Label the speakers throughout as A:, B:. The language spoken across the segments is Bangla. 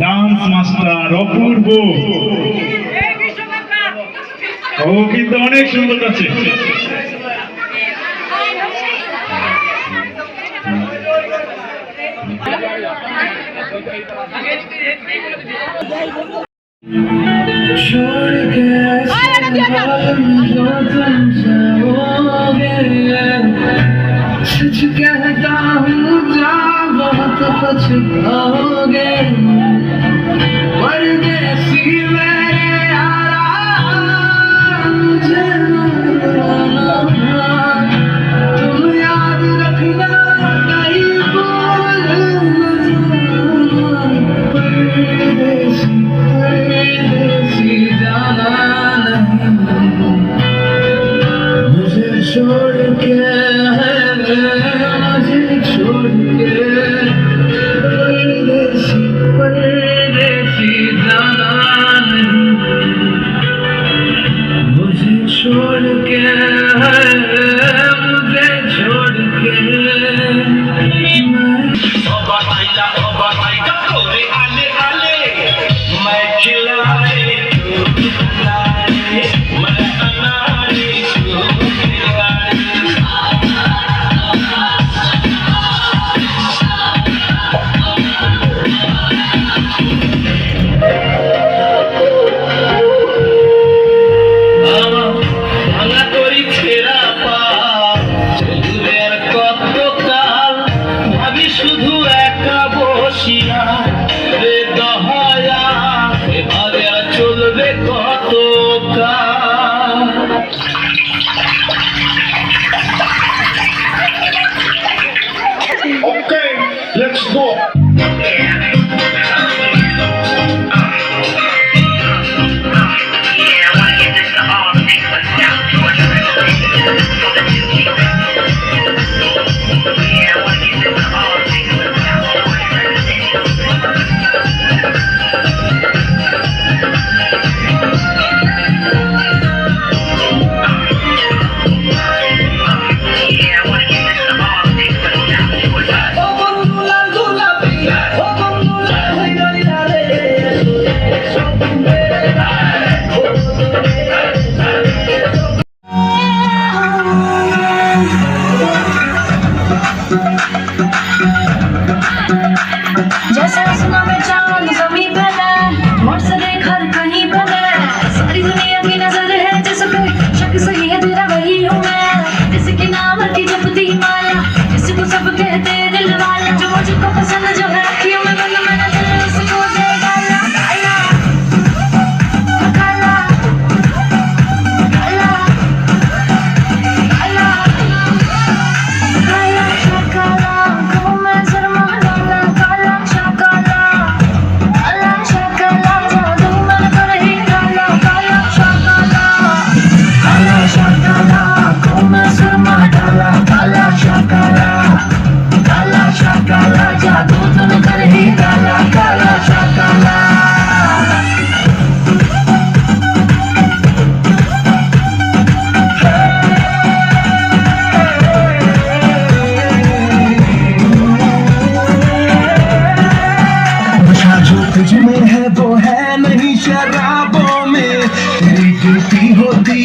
A: ডান্স মাস্টার অপূর্ব ও কিন্তু অনেক সুন্দর আছে
B: सच कहता हूँ जा बहुत कुछ होगे परदेसी में
C: Shira. Thank you.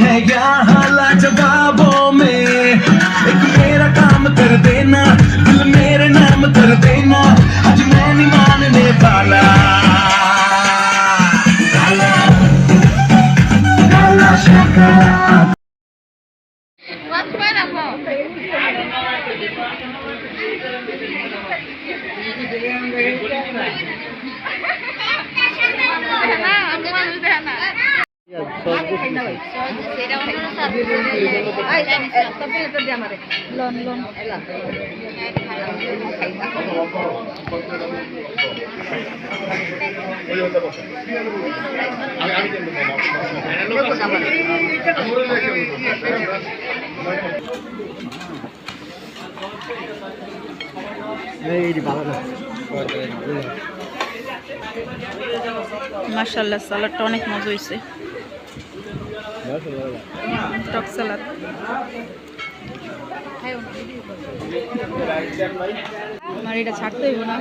C: है
B: यहाँ लाजवाबों में एक मेरा काम कर देना, दिल मेरे नाम कर देना, आज मैं नहीं मानने वाला I'm going to
D: do that.
C: মার্শাল্লাহ সালাডটা অনেক মজা হয়েছে টক সালাদ। আমার এটা ছাড়তে হইব না।